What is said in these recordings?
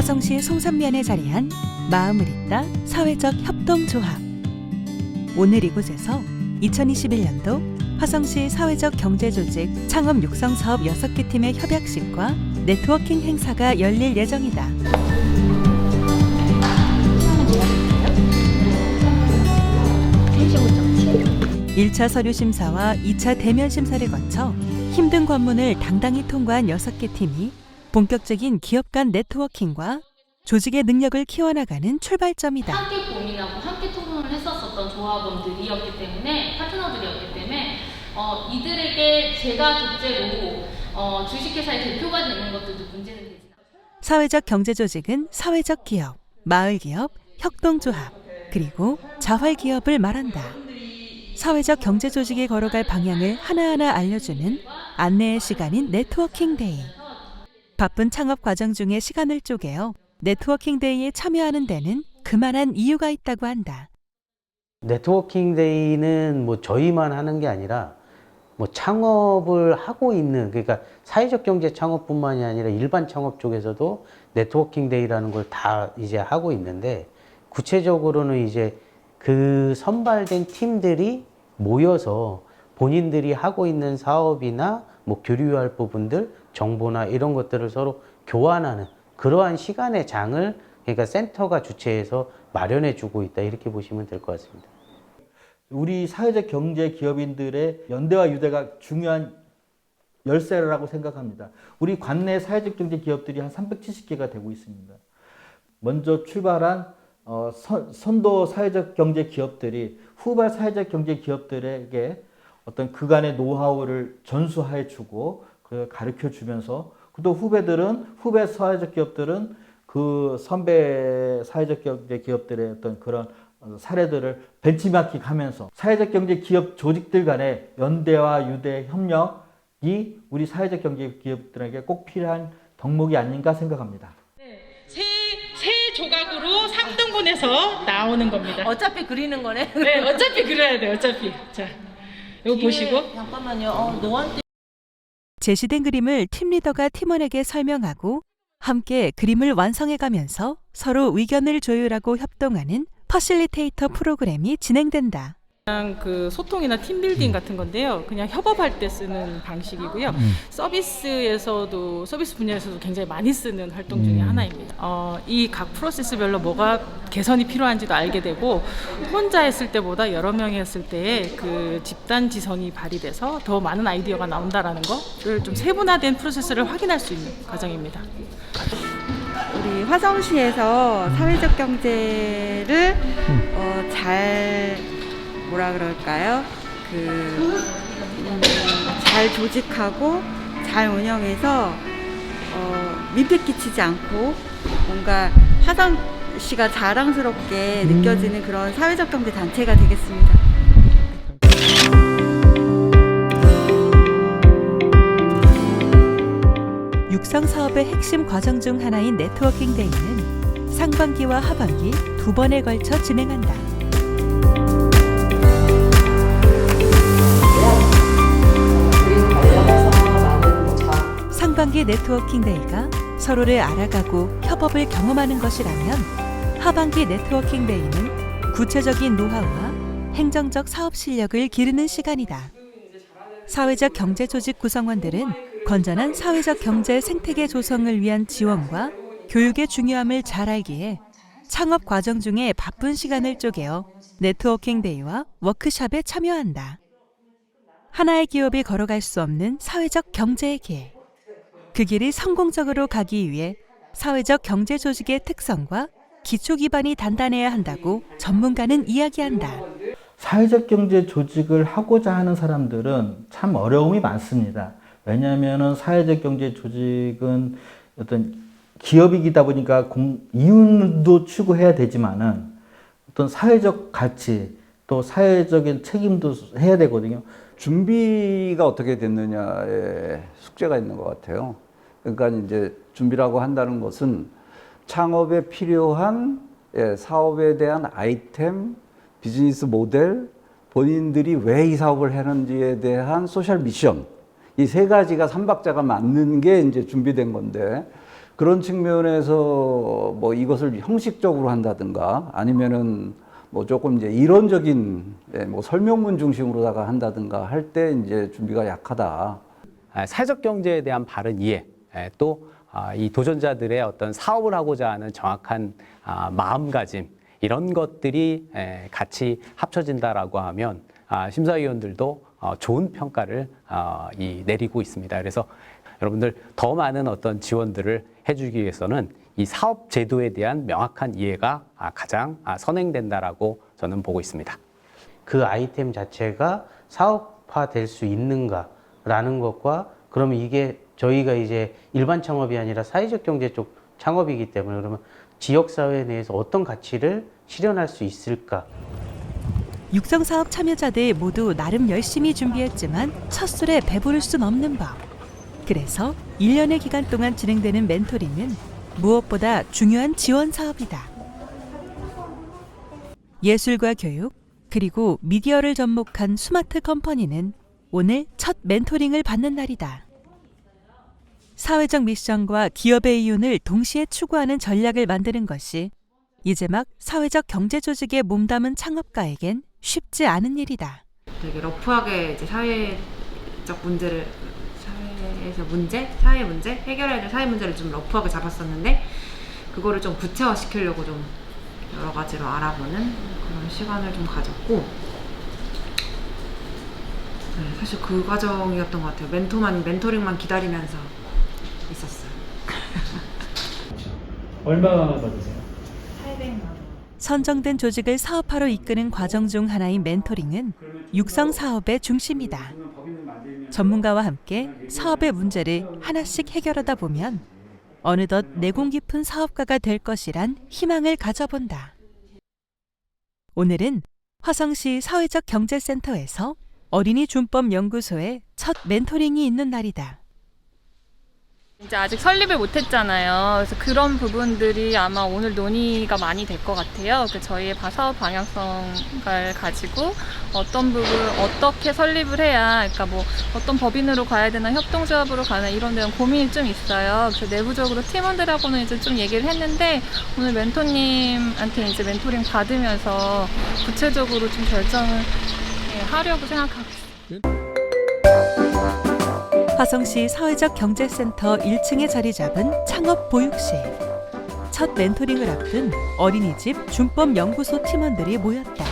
화성시 송산면에 자리한 마음을 잇다 사회적 협동조합. 오늘 이곳에서 2021년도 화성시 사회적 경제조직 창업 육성 사업 6개 팀의 협약식과 네트워킹 행사가 열릴 예정이다. 1차 서류 심사와 2차 대면 심사를 거쳐 힘든 관문을 당당히 통과한 6개 팀이 본격적인 기업 간 네트워킹과 조직의 능력을 키워나가는 출발점이다. 함께 고민하고 함께 토론을 했었었던 조합원들이었기 때문에 파트너들이었기 때문에 어, 이들에게 제가 독재로 어, 주식회사의 대표가 되는 것들도 문제는 되지 않아요. 사회적 경제 조직은 사회적 기업, 마을 기업, 협동조합, 그리고 자활 기업을 말한다. 사회적 경제 조직이 걸어갈 방향을 하나하나 알려주는 안내의 시간인 네트워킹 데이. 바쁜 창업 과정 중에 시간을 쪼개어 네트워킹 데이에 참여하는 데는 그만한 이유가 있다고 한다. 네트워킹 데이는 뭐 저희만 하는 게 아니라 뭐 창업을 하고 있는 그러니까 사회적 경제 창업뿐만이 아니라 일반 창업 쪽에서도 네트워킹 데이라는 걸 다 이제 하고 있는데 구체적으로는 이제 그 선발된 팀들이 모여서 본인들이 하고 있는 사업이나 뭐 교류할 부분들 정보나 이런 것들을 서로 교환하는 그러한 시간의 장을 그러니까 센터가 주최해서 마련해 주고 있다 이렇게 보시면 될 것 같습니다. 우리 사회적 경제 기업인들의 연대와 유대가 중요한 열쇠라고 생각합니다. 우리 관내 사회적 경제 기업들이 한 370개가 되고 있습니다. 먼저 출발한 어, 선, 선도 사회적 경제 기업들이 후발 사회적 경제 기업들에게 어떤 그간의 노하우를 전수해 주고 그 가르쳐 주면서 또 후배들은 후배 사회적 기업들은 그 선배 사회적 경제 기업들의 어떤 그런 어, 사례들을 벤치마킹 하면서 사회적 경제 기업 조직들 간의 연대와 유대 협력이 우리 사회적 경제 기업들에게 꼭 필요한 덕목이 아닌가 생각합니다. 세, 세 조각으로 3등분해서 나오는 겁니다. 어차피 그리는 거네. 네, 어차피 그려야 돼요, 어차피. 자, 이거 보시고. 잠깐만요. 어, 노안띠 제시된 그림을 팀 리더가 팀원에게 설명하고 함께 그림을 완성해 가면서 서로 의견을 조율하고 협동하는 퍼실리테이터 프로그램이 진행된다. 그냥 그 소통이나 팀빌딩 같은 건데요. 그냥 협업할 때 쓰는 방식이고요. 서비스에서도 서비스 분야에서도 굉장히 많이 쓰는 활동 중에 하나입니다. 어, 이 각 프로세스별로 뭐가 개선이 필요한지도 알게 되고 혼자 했을 때보다 여러 명이 했을 때의 그 집단 지성이 발휘돼서 더 많은 아이디어가 나온다라는 거를 좀 세분화된 프로세스를 확인할 수 있는 과정입니다. 우리 화성시에서 사회적 경제를 어, 잘 뭐라 그럴까요? 그, 음, 잘 조직하고 잘 운영해서 어, 민폐 끼치지 않고 뭔가 화성시가 자랑스럽게 느껴지는 그런 사회적 경제 단체가 되겠습니다. 육성 사업의 핵심 과정 중 하나인 네트워킹 데이는 상반기와 하반기 두 번에 걸쳐 진행한다. 상반기 네트워킹 데이가 서로를 알아가고 협업을 경험하는 것이라면 하반기 네트워킹 데이는 구체적인 노하우와 행정적 사업 실력을 기르는 시간이다. 사회적 경제 조직 구성원들은 건전한 사회적 경제 생태계 조성을 위한 지원과 교육의 중요함을 잘 알기에 창업 과정 중에 바쁜 시간을 쪼개어 네트워킹 데이와 워크숍에 참여한다. 하나의 기업이 걸어갈 수 없는 사회적 경제의 길. 그 길이 성공적으로 가기 위해 사회적 경제 조직의 특성과 기초 기반이 단단해야 한다고 전문가는 이야기한다. 사회적 경제 조직을 하고자 하는 사람들은 참 어려움이 많습니다. 왜냐하면 사회적 경제 조직은 어떤 기업이기다 보니까 공, 이윤도 추구해야 되지만은 어떤 사회적 가치 또 사회적인 책임도 해야 되거든요. 준비가 어떻게 됐느냐에 숙제가 있는 것 같아요. 그러니까 이제 준비라고 한다는 것은 창업에 필요한 예, 사업에 대한 아이템, 비즈니스 모델, 본인들이 왜 이 사업을 하는지에 대한 소셜 미션 이 세 가지가 삼박자가 맞는 게 이제 준비된 건데 그런 측면에서 뭐 이것을 형식적으로 한다든가 아니면은 뭐 조금 이제 이론적인 예, 뭐 설명문 중심으로다가 한다든가 할 때 이제 준비가 약하다. 아, 사회적 경제에 대한 바른 이해, 예, 또 아, 이 도전자들의 어떤 사업을 하고자 하는 정확한 아, 마음가짐 이런 것들이 예, 같이 합쳐진다라고 하면 아, 심사위원들도 어, 좋은 평가를 어, 이 내리고 있습니다. 그래서 여러분들 더 많은 어떤 지원들을 해주기 위해서는 이 사업 제도에 대한 명확한 이해가 아, 가장 아, 선행된다라고 저는 보고 있습니다. 그 아이템 자체가 사업화 될 수 있는가라는 것과 그러면 이게 저희가 이제 일반 창업이 아니라 사회적 경제 쪽 창업이기 때문에 그러면 지역 사회 내에서 어떤 가치를 실현할 수 있을까? 육성 사업 참여자들 모두 나름 열심히 준비했지만 첫 술에 배부를 순 없는 법. 그래서 1년의 기간 동안 진행되는 멘토링은 무엇보다 중요한 지원 사업이다. 예술과 교육, 그리고 미디어를 접목한 스마트 컴퍼니는 오늘 첫 멘토링을 받는 날이다. 사회적 미션과 기업의 이윤을 동시에 추구하는 전략을 만드는 것이 이제 막 사회적 경제 조직에 몸담은 창업가에겐 쉽지 않은 일이다. 되게 러프하게 이제 사회적 문제를 사회에서 문제, 사회 문제 해결해야 될 사회 문제를 좀 러프하게 잡았었는데 그거를 좀 구체화 시키려고 좀 여러 가지로 알아보는 그런 시간을 좀 가졌고 네, 사실 그 과정이었던 것 같아요. 멘토만 멘토링만 기다리면서 있었어요. 얼마 받으세요? 선정된 조직을 사업화로 이끄는 과정 중 하나인 멘토링은 육성 사업의 중심이다. 전문가와 함께 사업의 문제를 하나씩 해결하다 보면 어느덧 내공 깊은 사업가가 될 것이란 희망을 가져본다. 오늘은 화성시 사회적 경제센터에서 어린이 준법 연구소의 첫 멘토링이 있는 날이다. 이제 아직 설립을 못했잖아요. 그래서 그런 부분들이 아마 오늘 논의가 많이 될 것 같아요. 그 저희의 바- 사업 방향성을 가지고 어떤 부분 어떻게 설립을 해야, 그러니까 뭐 어떤 법인으로 가야 되나 협동조합으로 가나 이런 데는 고민이 좀 있어요. 그래서 내부적으로 팀원들하고는 이제 좀 얘기를 했는데 오늘 멘토님한테 이제 멘토링 받으면서 구체적으로 좀 결정을 예, 하려고 생각하고 있어요. 화성시 사회적 경제센터 1층에 자리 잡은 창업 보육실. 첫 멘토링을 앞둔 어린이집 준법 연구소 팀원들이 모였다.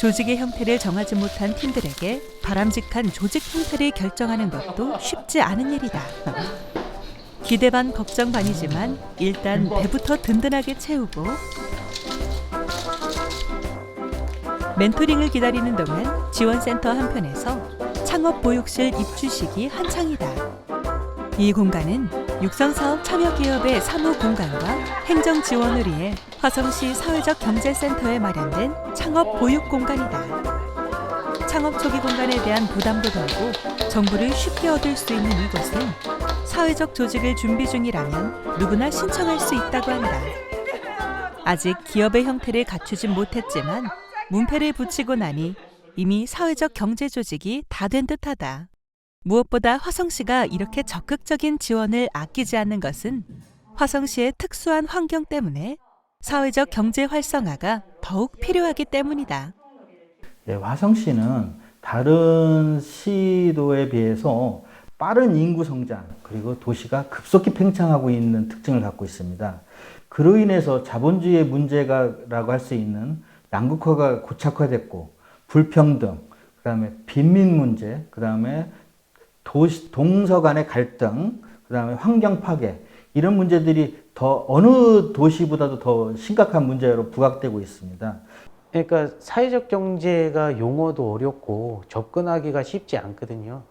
조직의 형태를 정하지 못한 팀들에게 바람직한 조직 형태를 결정하는 것도 쉽지 않은 일이다. 기대 반 걱정 반이지만 일단 배부터 든든하게 채우고 멘토링을 기다리는 동안 지원센터 한편에서 창업 보육실 입주식이 한창이다. 이 공간은 육성사업 참여기업의 사무 공간과 행정 지원을 위해 화성시 사회적 경제센터에 마련된 창업 보육 공간이다. 창업 초기 공간에 대한 부담도 덜고 정보를 쉽게 얻을 수 있는 이곳은 사회적 조직을 준비 중이라면 누구나 신청할 수 있다고 한다. 아직 기업의 형태를 갖추진 못했지만 문패를 붙이고 나니 이미 사회적 경제 조직이 다 된 듯하다. 무엇보다 화성시가 이렇게 적극적인 지원을 아끼지 않는 것은 화성시의 특수한 환경 때문에 사회적 경제 활성화가 더욱 필요하기 때문이다. 예, 화성시는 다른 시도에 비해서 빠른 인구 성장 그리고 도시가 급속히 팽창하고 있는 특징을 갖고 있습니다. 그로 인해서 자본주의의 문제가라고 할 수 있는 양극화가 고착화됐고 불평등, 그 다음에 빈민 문제, 그 다음에 도시 동서 간의 갈등, 그 다음에 환경 파괴 이런 문제들이 더 어느 도시보다도 더 심각한 문제로 부각되고 있습니다. 그러니까 사회적 경제가 용어도 어렵고 접근하기가 쉽지 않거든요.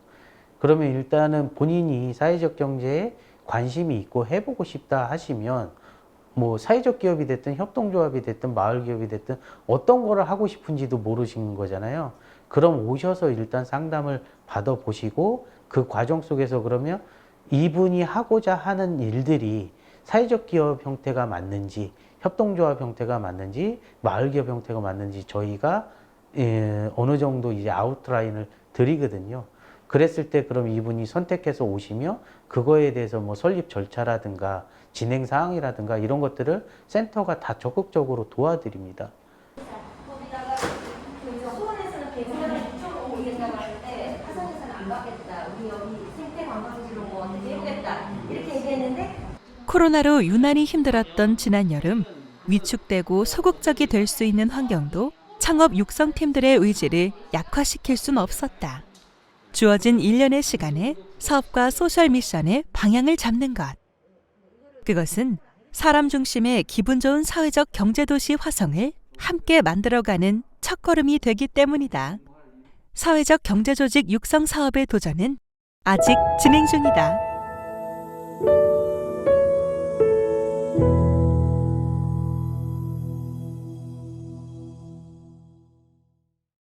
그러면 일단은 본인이 사회적 경제에 관심이 있고 해보고 싶다 하시면 뭐 사회적 기업이 됐든 협동조합이 됐든 마을 기업이 됐든 어떤 거를 하고 싶은지도 모르시는 거잖아요. 그럼 오셔서 일단 상담을 받아보시고 그 과정 속에서 그러면 이분이 하고자 하는 일들이 사회적 기업 형태가 맞는지 협동조합 형태가 맞는지 마을 기업 형태가 맞는지 저희가 예, 어느 정도 이제 아웃라인을 드리거든요. 그랬을 때 그럼 이분이 선택해서 오시며 그거에 대해서 뭐 설립 절차라든가 진행 사항이라든가 이런 것들을 센터가 다 적극적으로 도와드립니다. 거기다가 그 수원에서는 개발을 6.5 올린다고 하는데 화성에서는 안 받겠다. 우리 여기 생태 관광지로 뭐 어떻게 해보겠다. 이렇게 얘기했는데 코로나로 유난히 힘들었던 지난 여름 위축되고 소극적이 될 수 있는 환경도 창업 육성팀들의 의지를 약화시킬 순 없었다. 주어진 1년의 시간에 사업과 소셜 미션의 방향을 잡는 것. 그것은 사람 중심의 기분 좋은 사회적 경제도시 화성을 함께 만들어가는 첫걸음이 되기 때문이다. 사회적 경제조직 육성 사업의 도전은 아직 진행 중이다.